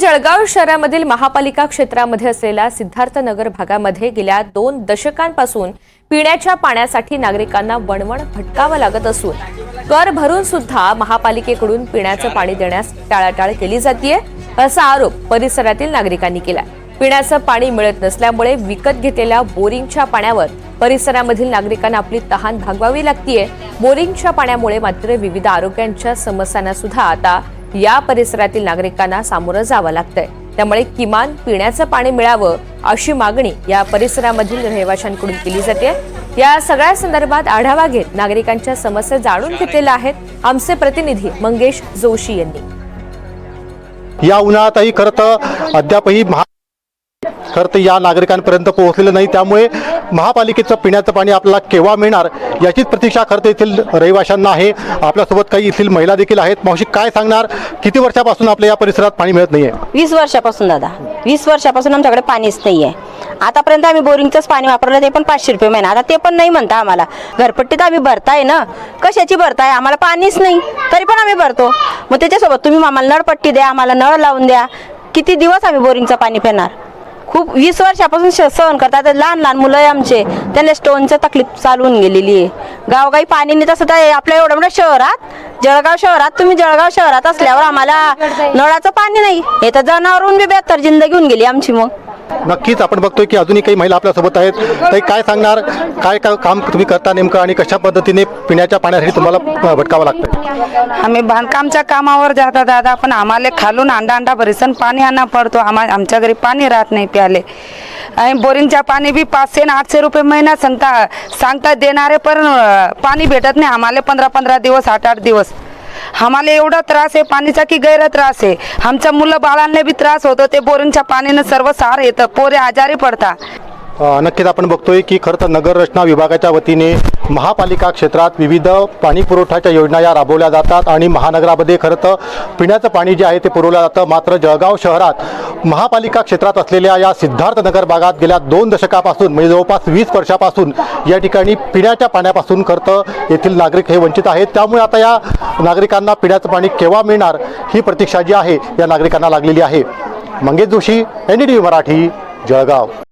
जळगाव शहरामधील महापालिका क्षेत्रामध्ये असलेल्या सिद्धार्थनगर भागामध्ये गेल्या दोन दशकांपासून पिण्याच्या पाण्यासाठी नागरिकांना वणवण भटकावं लागत असून कर भरून सुद्धा महापालिकेकडून पिण्याचं पाणी देण्यास टाळाटाळ केली जाते असा आरोप परिसरातील नागरिकांनी केला पिण्याचं पाणी मिळत नसल्यामुळे विकत घेतलेल्या बोरिंगच्या पाण्यावर परिसरामधील नागरिकांना आपली तहान भागवावी लागतीये. बोरिंगच्या पाण्यामुळे मात्र विविध आरोग्यांच्या समस्यांना सुद्धा आता या परिसरातील नागरिकांना सामोरं जावं लागतंय. त्यामुळे किमान पिण्याचं पाणी मिळावं अशी मागणी या परिसरामधील रहिवाशांकडून केली जाते. या सगळ्या संदर्भात आढावा घेत नागरिकांच्या समस्या जाणून घेतलेल्या आहेत आमचे प्रतिनिधी मंगेश जोशी यांनी. या उन्हाळ्यातही खरं तर अद्यापही महा खरं तर या नागरिकांपर्यंत पोहोचलेलं नाही. त्यामुळे महापालिकेचं पिण्याचं पाणी आपल्याला केव्हा मिळणार याचीच प्रतीक्षा खरं तर येथील रहिवाशांना आहे. आपल्यासोबत काही येथील महिला देखील आहेत. मावशी काय सांगणार? किती वर्षापासून आपल्या या परिसरात पाणी मिळत नाही आहे वीस वर्षापासून दादा. वीस वर्षापासून आमच्याकडे पाणीच नाही आहे आतापर्यंत आम्ही बोरिंगचंच पाणी वापरलं. ते पण पाचशे रुपये महिना. आता ते पण नाही म्हणता आम्हाला. घरपट्टी तर आम्ही भरताय ना. कशाची भरताय? आम्हाला पाणीच नाही. तरी पण आम्ही भरतो. मग त्याच्यासोबत तुम्ही आम्हाला नळपट्टी द्या आम्हाला नळ लावून द्या. किती दिवस आम्ही बोरिंगचं पाणी पिणार? खूप वीस वर्षापासून सहन करतात. लहान लहान मुलं आहे आमचे. त्यांना स्टोनचं तकलीफ चालू होऊन गेलेली आहे. गावगाई पाणी तसं तर आपल्या एवढ्या मोठ्या शहरात जळगाव शहरात तुम्ही जळगाव शहरात असल्यावर आम्हाला नळाचं पाणी नाही. हे तर जनावरून बी बेहतर जिंदगी होऊन गेली आमची मग. नक्कीच आपण बघतोय की अजूनही काही महिला आपल्यासोबत आहेत. ताई काय सांगणार? काय काय काम तुम्ही करता नेमकं आणि कशा पद्धतीने पिण्याच्या पाण्यासाठी तुम्हाला भटकावं लागतं? आम्ही बांधकामच्या कामावर जाता दादा. पण आम्हाला खालून अंडा अंडा भरीसन पाणी आणा पडतो. आम्हा आमच्या घरी पाणी राहत नाही प्याले आणि बोरिंगच्या पाणी बी पाचशे आणि आठशे रुपये महिना सांगता सांगता देणारे पण पाणी भेटत नाही आम्हाला. पंधरा पंधरा दिवस आठ आठ दिवस. आम्हाला एवढा त्रास आहे पाणीचा की गैर त्रास आहे? आमच्या मुलं बाळांना बी त्रास होतो ते बोरिंगच्या पाण्यानं सर्व सार येतं पोरे आजारी पडतात. नक्कीच आपण बघतोय की खरं तर नगर रचना विभागाच्या वतीने महापालिका क्षेत्रात विविध पाणी पुरवठ्याच्या योजना या राबवल्या जातात आणि महानगरामध्ये खरं तर पिण्याचं पाणी जे आहे ते पुरवलं जातं. मात्र जळगाव शहरात महापालिका क्षेत्रात असलेल्या या सिद्धार्थनगर भागात गेल्या दोन दशकापासून म्हणजे जवळपास वीस वर्षापासून या ठिकाणी पिण्याच्या पाण्यापासून खरं तर येथील नागरिक हे वंचित आहेत. त्यामुळे आता या नागरिकांना पिण्याचं पाणी केव्हा मिळणार ही प्रतीक्षा जी आहे या नागरिकांना लागलेली आहे. Mangesh Joshi N D Marathi Jalgaon.